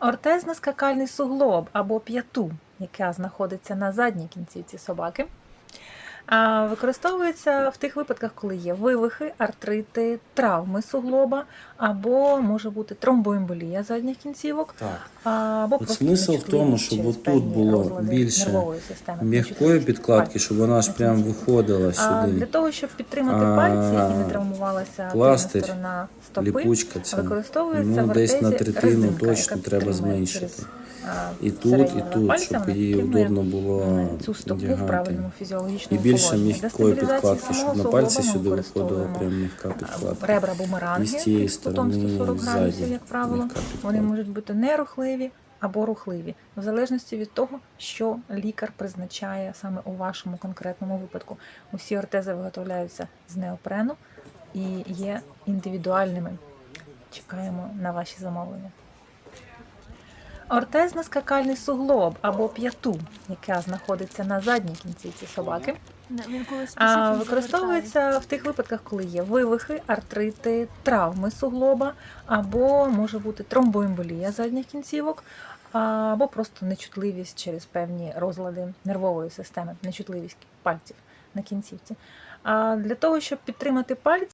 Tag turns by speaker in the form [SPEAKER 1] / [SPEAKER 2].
[SPEAKER 1] Ортезно-скакальний суглоб або п'яту, яка знаходиться на задній кінцівці собаки, використовується в тих випадках, коли є вивихи, артрити, травми суглоба, або може бути тромбоемболія задніх кінцівок,
[SPEAKER 2] Так.
[SPEAKER 1] або
[SPEAKER 2] От смисл в тому, щоб отут було більше М'якої підкладки, щоб вона ж прям виходила
[SPEAKER 1] А, для того, щоб підтримати пальці і не травмувалася
[SPEAKER 2] пластир,
[SPEAKER 1] сторона стопи,
[SPEAKER 2] Ліпучка ця.
[SPEAKER 1] використовується
[SPEAKER 2] Ну, десь на третину точно треба зменшити. І тут, і тут, щоб її удобно було
[SPEAKER 1] е, цю стопу в правильному
[SPEAKER 2] І
[SPEAKER 1] фізіологічному
[SPEAKER 2] більше
[SPEAKER 1] положенні.
[SPEAKER 2] М'якої підкладки, щоб на пальці сюди виходила прям м'яка підкладка.
[SPEAKER 1] Ребра бумеранги
[SPEAKER 2] І з цієї сторони
[SPEAKER 1] 140 градусів,
[SPEAKER 2] ззаді
[SPEAKER 1] як правило. Вони можуть бути нерухливі або рухливі, в залежності від того, що лікар призначає саме у вашому конкретному випадку. Усі ортези виготовляються з неопрену і є індивідуальними. Чекаємо на ваші замовлення. Ортезно-скакальний суглоб або п'яту, яка знаходиться на задній кінцівці собаки, а, використовується в тих випадках, коли є вивихи, артрити, травми суглоба, або може бути тромбоемболія задніх кінцівок, або просто нечутливість через певні розлади нервової системи, нечутливість пальців на кінцівці. А для того, щоб підтримати пальці,